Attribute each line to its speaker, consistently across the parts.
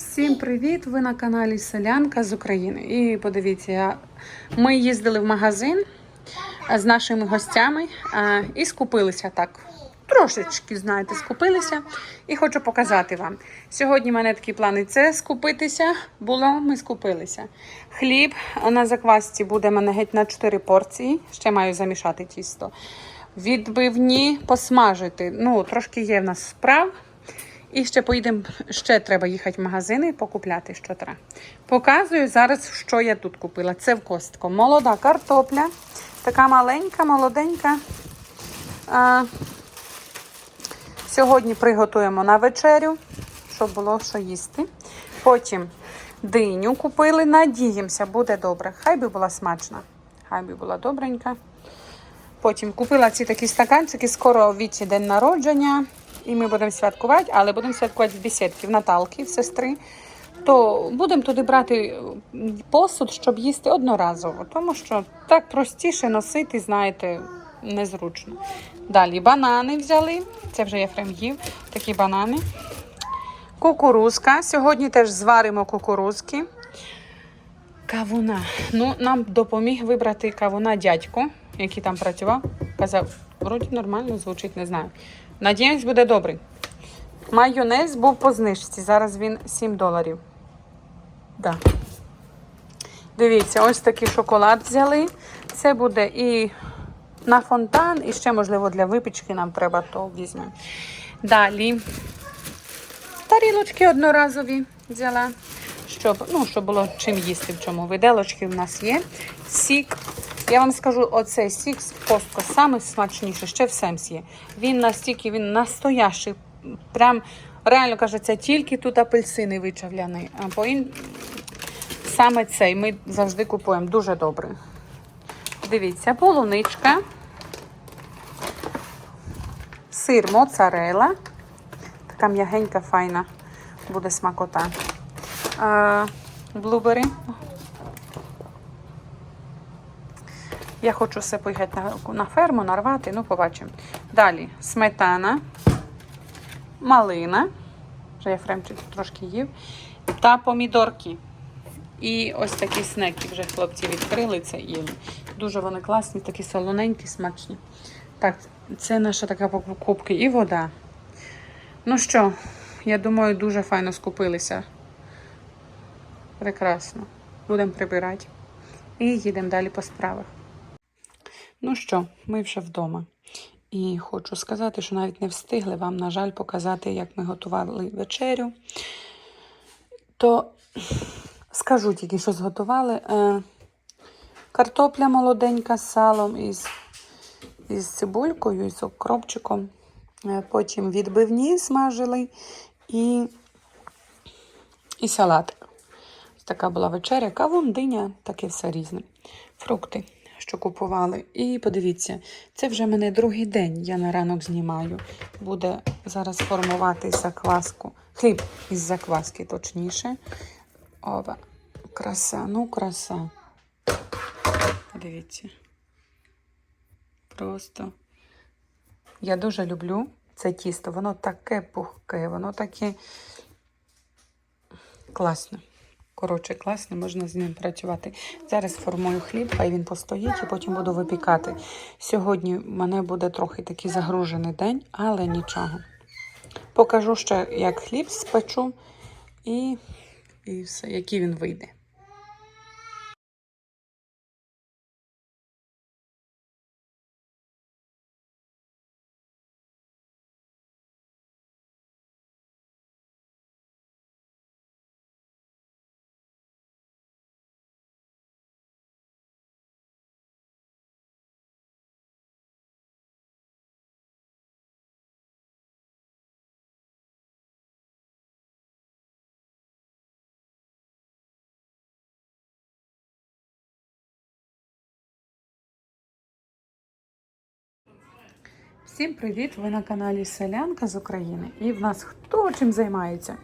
Speaker 1: Всім привіт! Ви на каналі Селянка з України. І подивіться, ми їздили в магазин з нашими гостями і скупилися так. Трошечки, знаєте, скупилися і хочу показати вам. Сьогодні в мене такі плани це скупитися. Було, ми скупилися. Хліб на заквасці буде в мене геть на 4 порції. Ще маю замішати тісто. Відбивні посмажити. Ну, трошки є в нас справ. І ще поїдемо, ще треба їхати в магазини покупляти, що треба. Показую зараз, що я тут купила. Це в костко. Молода картопля, така маленька, молоденька. А, сьогодні приготуємо на вечерю, щоб було що їсти. Потім диню купили. Надіємося, буде добре. Хай би була смачна. Хай би була добренька. Потім купила ці такі стаканчики, скоро віці день народження. І ми будемо святкувати, але будемо святкувати в бесідки, в Наталки, в сестри. То будемо туди брати посуд, щоб їсти одноразово, тому що так простіше носити, знаєте, незручно. Далі банани взяли. Це вже Єфрем їв, такі банани. Кукурузка. Сьогодні теж зваримо кукурузки. Кавуна. Ну, нам допоміг вибрати кавуна дядько, який там працював. Казав, вроді нормально звучить, не знаю. Надіємось, буде добрий. Майонез був по знижці. Зараз він 7 доларів. Да. Дивіться, ось такий шоколад взяли. Це буде і на фонтан, і ще, можливо, для випічки нам треба, то візьмемо. Далі. Тарілочки одноразові взяла, щоб, ну, щоб було чим їсти в чому. Виделочки в нас є. Сік. Я вам скажу, оцей сік з костко саме смачніше, ще в Семс є. Він настільки, він настоящий. Прям реально кажеться, тільки тут апельсини вичавляні. А по ін... саме цей ми завжди купуємо дуже добрий. Дивіться, полуничка, сир моцарела. Така м'ягенька, файна буде смакота. Блубери. Я хочу все поїхати на, на ферму, нарвати, ну побачимо. Далі сметана, малина. Вже Єфремчик трошки їв. Та помідорки. І ось такі снеки вже хлопці відкрили це і дуже вони класні, такі солоненькі, смачні. Так, це наша така покупка і вода. Ну що, я думаю, дуже файно скупилися. Прекрасно. Будемо прибирати. І їдемо далі по справах. Ну що, ми вже вдома. І хочу сказати, що навіть не встигли вам, на жаль, показати, як ми готували вечерю. То скажу тільки, що зготували. Е, картопля молоденька з салом із, із цибулькою, із окропчиком. Е, Потім відбивні смажили і, і салатик. Ось така була вечеря. Кавун, диня, таке все різне. Фрукти, що купували. І подивіться, це вже мене другий день. Я на ранок знімаю. Буде зараз формувати закваску. Хліб із закваски, точніше. Ова. Краса, ну краса. Дивіться. Просто. Я дуже люблю це тісто. Воно таке пухке, воно таке класне. Коротше, класно, можна з ним працювати. Зараз формую хліб, хай він постоїть і потім буду випікати. Сьогодні в мене буде трохи такий загружений день, але нічого. Покажу ще, як хліб спечу і, і все, який він вийде. Всім привіт! Ви на каналі Селянка з України. І в нас хто чим займається?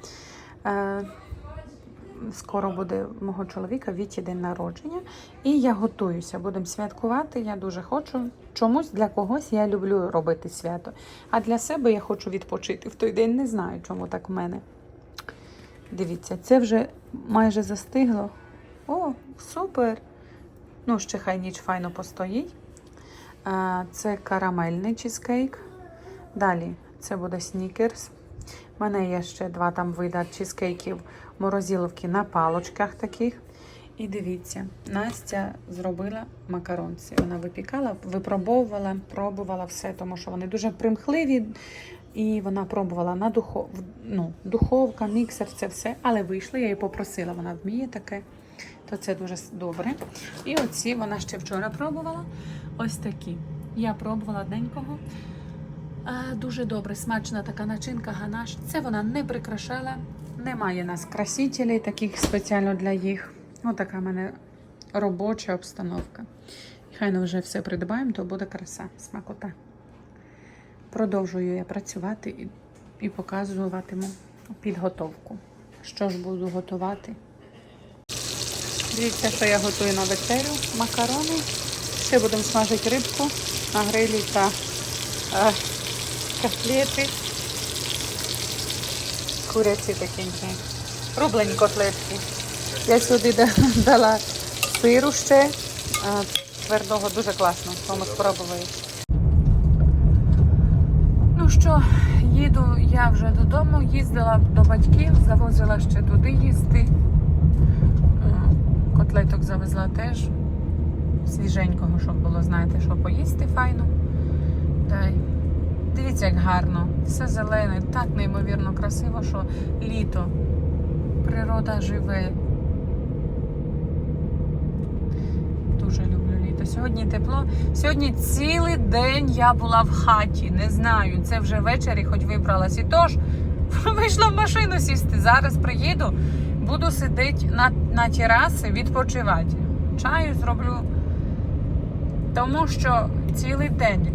Speaker 1: Е, скоро буде мого чоловіка Віті день народження. І я готуюся, будемо святкувати. Я дуже хочу. Чомусь для когось я люблю робити свято. А для себе я хочу відпочити в той день. Не знаю, чому так в мене. Дивіться, це вже майже застигло. О, супер! Ну, ще хай ніч файно постоїть. Це карамельний чизкейк. Далі це буде снікерс. У мене є ще два там вида чизкейків морозиловки на палочках таких. І дивіться, Настя зробила макаронці. Вона випікала, випробовувала, пробувала все, тому що вони дуже примхливі. І вона пробувала на духов... ну, духовка, міксер, це все. Але вийшло, я її попросила, вона вміє таке, то це дуже добре. І оці вона ще вчора пробувала. Ось такі. Я пробувала денького. Дуже добре, смачна така начинка ганаш. Це вона не прикрашала. Немає нас красителей, таких спеціально для їх. Ось така в мене робоча обстановка. Хай ми вже все придбаємо, то буде краса, смакота. Продовжую я працювати і, і показуватиму підготовку. Що ж буду готувати? Дивіться, що я готую на вечерю. Макарони. Ще будемо смажити рибку на грилі та е, котлети. Куряці такі. Рублені котлетки. Я сюди дала сиру ще. е, Твердого дуже класно, тому спробували. Ну що, їду я вже додому, їздила до батьків, завозила ще туди їсти. Котлеток завезла теж. Свіженького, щоб було, знаєте, що поїсти файно. Та й дивіться, як гарно. Все зелене, так неймовірно красиво, що літо. Природа живе. Дуже люблю літо. Сьогодні тепло. Сьогодні цілий день я була в хаті. Не знаю. Це вже ввечері, хоч вибралась. І тож вийшла в машину сісти. Зараз приїду, буду сидіти на, на терасі, відпочивати. Чаю зроблю. Тому що цілий день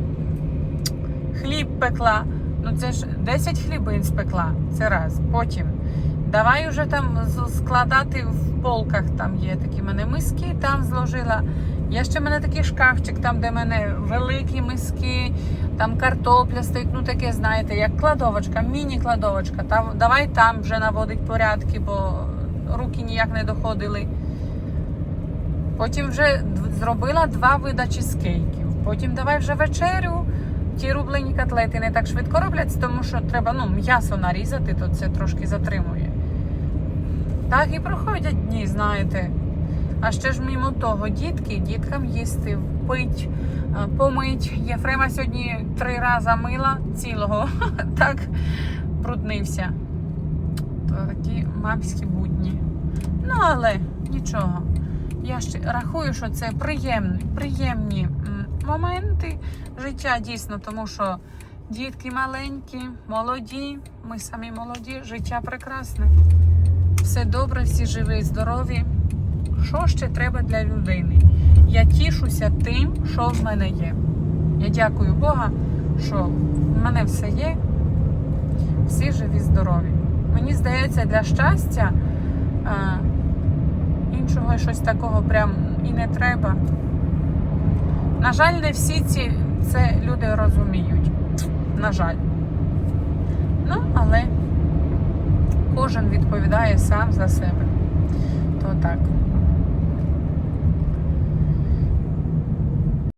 Speaker 1: хліб пекла. Ну це ж 10 хлібин спекла. Це раз. Потім. Давай уже там складати в полках. Там є такі мене миски, там зложила. Є ще в мене такий шкафчик, там, де в мене великі миски, там картопля стоїть, ну таке, знаєте, як кладовочка, міні-кладовочка. Там, давай там вже наводить порядки, бо руки ніяк не доходили. Потім вже зробила два вида чизкейків. Потім давай вже вечерю. Ті рублені котлети не так швидко робляться, тому що треба ну, м'ясо нарізати, то це трошки затримує. Так і проходять дні, знаєте. А ще ж мимо того, дітки, діткам їсти, пить, помить. Єфрема сьогодні три рази мила цілого, так бруднився. То такі мамські будні. Ну, але нічого. Я ще рахую, що це приємні, приємні моменти життя дійсно, тому що дітки маленькі, молоді, ми самі молоді, життя прекрасне. Все добре, всі живі, здорові. Що ще треба для людини? Я тішуся тим, що в мене є. Я дякую Бога, що в мене все є, всі живі, здорові. Мені здається, для щастя е, іншого щось такого прям і не треба. На жаль, не всі ці це люди розуміють. На жаль. Ну, але кожен відповідає сам за себе. То так.